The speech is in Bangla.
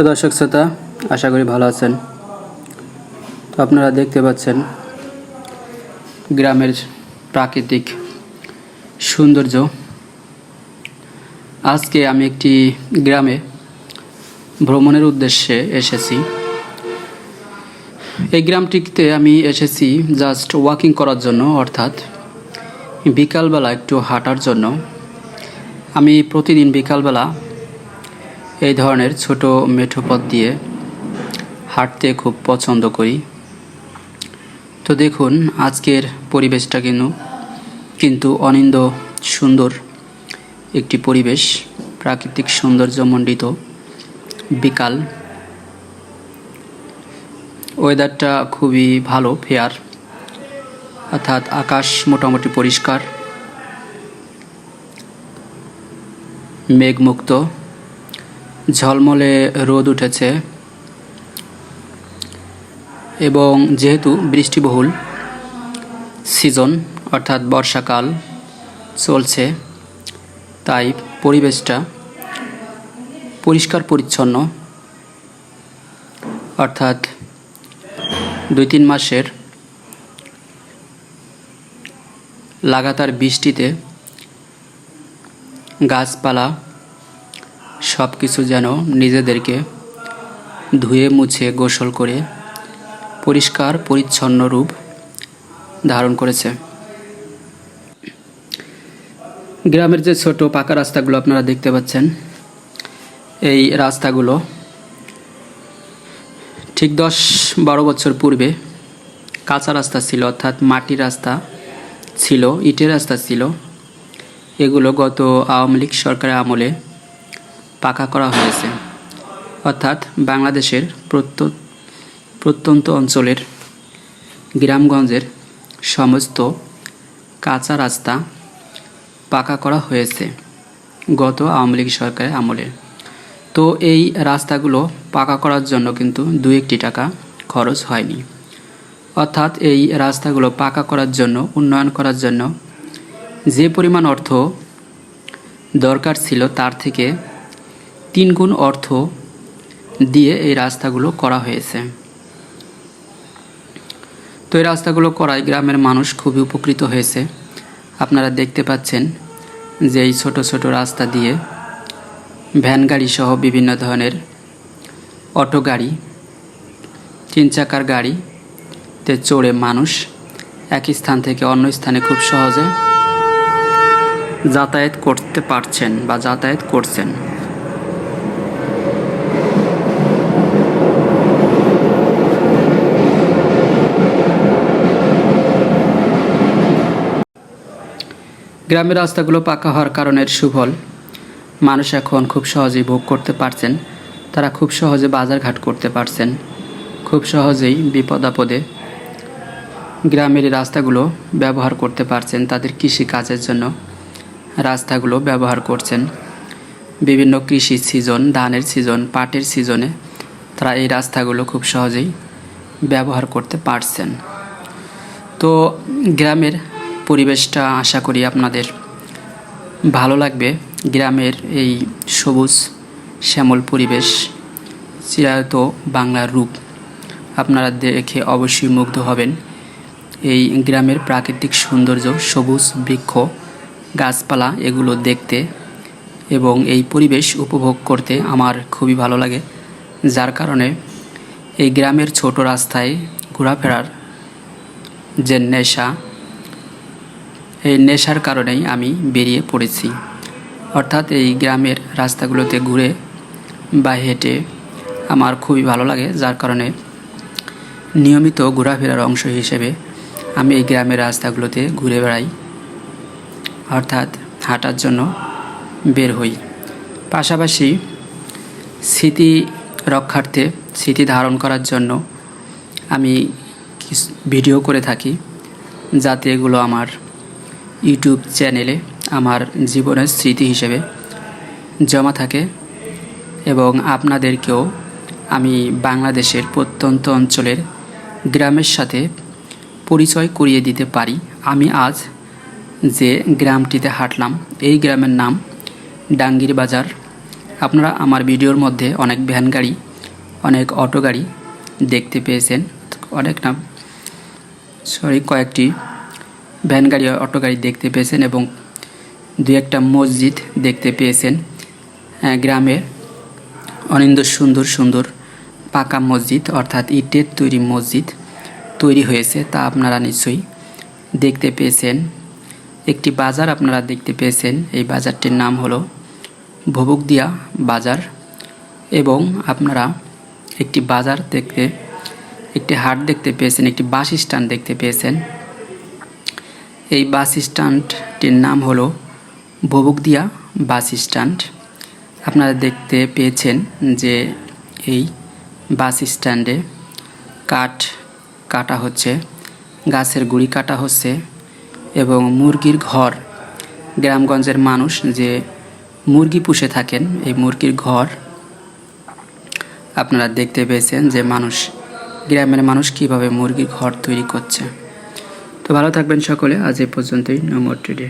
প্রিয় দর্শক শ্রোতা, আশা করি ভালো আছেন। তো আপনারা দেখতে পাচ্ছেন, গ্রামের প্রাকৃতিক সৌন্দর্য। আজকে আমি একটি গ্রামে ভ্রমণের উদ্দেশ্যে এসেছি। এই গ্রামটিতে আমি এসেছি জাস্ট ওয়াকিং করার জন্য, অর্থাৎ বিকালবেলা একটু হাঁটার জন্য। আমি প্রতিদিন বিকালবেলা এই ধরনের ছোট মেঠো পথ দিয়ে হাঁটতে খুব পছন্দ করি। তো দেখুন, আজকের পরিবেশটা কিন্তু কিন্তু অনিন্দ সুন্দর একটি পরিবেশ, প্রাকৃতিক সৌন্দর্যমণ্ডিত, বিকাল। ওয়েদারটা খুবই ভালো ফেয়ার অর্থাৎ আকাশ মোটামুটি পরিষ্কার, মেঘমুক্ত। ঝলমলে রোদ উঠেছে এবং যেহেতু বৃষ্টিবহুল সিজন, অর্থাৎ বর্ষাকাল চলছে, তাই পরিবেশটা পরিষ্কার পরিচ্ছন্ন, অর্থাৎ দুই তিন মাসের লাগাতার বৃষ্টিতে গাছপালা সব কিছু যেন নিজেদেরকে ধুয়ে মুছে গোসল করে পরিষ্কার, পরিচ্ছন্ন রূপ ধারণ করেছে। গ্রামের যে ছোট পাকা রাস্তাগুলো আপনারা দেখতে পাচ্ছেন, এই রাস্তাগুলো ঠিক দশ বারো বছর পূর্বে কাঁচা রাস্তা ছিল, অর্থাৎ মাটির রাস্তা ছিল, ইটের রাস্তা ছিল। এগুলো গত আওয়ামী লীগ সরকারের আমলে পাকা করা হয়েছে। অর্থাৎ বাংলাদেশের প্রত্য, প্রত্যন্ত অঞ্চলের গ্রামগঞ্জের সমস্ত কাঁচা রাস্তা পাকা করা হয়েছে গত আওয়ামী লীগ সরকারের আমলে। তো এই রাস্তাগুলো পাকা করার জন্য কিন্তু দু একটি টাকা খরচ হয়নি। অর্থাৎ এই রাস্তাগুলো পাকা করার জন্য, উন্নয়ন করার জন্য যে পরিমাণ অর্থ দরকার ছিল তার থেকে তিন গুণ অর্থ দিয়ে এই রাস্তাগুলো করা হয়েছে। তো এই রাস্তাগুলো করায় গ্রামের মানুষ খুবই উপকৃত হয়েছে। আপনারা দেখতে পাচ্ছেন যে এই ছোট ছোট রাস্তা দিয়ে ভ্যান গাড়ি সহ বিভিন্ন ধরনের অটো গাড়ি, তিন চাকার গাড়িতে চড়ে মানুষ এক স্থান থেকে অন্য স্থানে খুব সহজে যাতায়াত করতে পারছেন বা যাতায়াত করছেন। গ্রামের রাস্তাগুলো পাকা হওয়ার কারণের সুফল। মানুষ এখন খুব সহজেই ভোগ করতে পারছেন। তারা খুব সহজে বাজারঘাট করতে পারছেন। খুব সহজেই বিপদ আপদে গ্রামের রাস্তাগুলো ব্যবহার করতে পারছেন তাদের কৃষি কাজের জন্য। রাস্তাগুলো ব্যবহার করছেন। বিভিন্ন কৃষি সিজন, ধানের সিজন, পাটের সিজনে তারা এই রাস্তাগুলো খুব সহজেই ব্যবহার করতে পারছেন। তো গ্রামের পরিবেশটা আশা করি আপনাদের ভালো লাগবে। গ্রামের এই সবুজ, শ্যামল পরিবেশ, চিরায়ত বাংলার রূপ আপনারা দেখে অবশ্যই মুগ্ধ হবেন। এই গ্রামের প্রাকৃতিক সৌন্দর্য, সবুজ বৃক্ষ, গাছপালা এগুলো দেখতে এবং এই পরিবেশ উপভোগ করতে আমার খুবই ভালো লাগে। যার কারণে এই গ্রামের ছোট রাস্তায় ঘোরাফেরার যে নেশা এই নেশার কারণেই আমি বেরিয়ে পড়েছি। অর্থাৎ এই গ্রামের রাস্তাগুলোতে ঘুরে বা হেঁটে আমার খুবই ভালো লাগে, যার কারণে নিয়মিত ঘোরাফেরার অংশ হিসেবে আমি এই গ্রামের রাস্তাগুলোতে ঘুরে বেড়াই, অর্থাৎ হাঁটার জন্য বের হই। পাশাপাশি স্মৃতি রক্ষার্থে, স্মৃতি ধারণ করার জন্য আমি ভিডিও করে থাকি, যাতে এগুলো আমার ইউটিউব চ্যানেলে আমার জীবনের স্মৃতি হিসেবে জমা থাকে এবং আপনাদেরকেও আমি বাংলাদেশের প্রত্যন্ত অঞ্চলের গ্রামের সাথে পরিচয় করিয়ে দিতে পারি। আমি আজ যে গ্রামটিতে হাঁটলাম, এই গ্রামের নাম ডাঙ্গির বাজার। আপনারা আমার ভিডিওর মধ্যে অনেক ভ্যান গাড়ি, অনেক অটো গাড়ি দেখতে পেয়েছেন, অনেক নাম, সরি, কয়েকটি ভ্যান গাড়ি অটো গাড়ি দেখতে পেয়েছেন এবং দু একটা মসজিদ দেখতে পেয়েছেন গ্রামের। অনিন্দ সুন্দর সুন্দর পাকা মসজিদ, অর্থাৎ ইটের তৈরি মসজিদ তৈরি হয়েছে তা আপনারা নিশ্চয়ই দেখতে পেয়েছেন। একটি বাজার আপনারা দেখতে পেয়েছেন, এই বাজারটির নাম হলো ভবুকদিয়া বাজার এবং আপনারা একটি বাজার দেখতে, একটি হাট দেখতে পেয়েছেন, একটি বাস স্ট্যান্ড দেখতে পেয়েছেন। এই বাস স্ট্যান্ডটির নাম হলো ভবুকদিয়া বাস স্ট্যান্ড। আপনারা দেখতে পেয়েছেন যে এই বাস স্ট্যান্ডে কাঠ কাটা হচ্ছে, গাছের গুড়ি কাটা হচ্ছে এবং মুরগির ঘর, গ্রামগঞ্জের মানুষ যে মুরগি পুষে থাকেন, এই মুরগির ঘর, আপনারা দেখতে পেয়েছেন যে মানুষ, গ্রামের মানুষ কীভাবে মুরগির ঘর তৈরি করছে। তো ভালো থাকবেন সকলে। আজ এ পর্যন্তই। নমর টুডে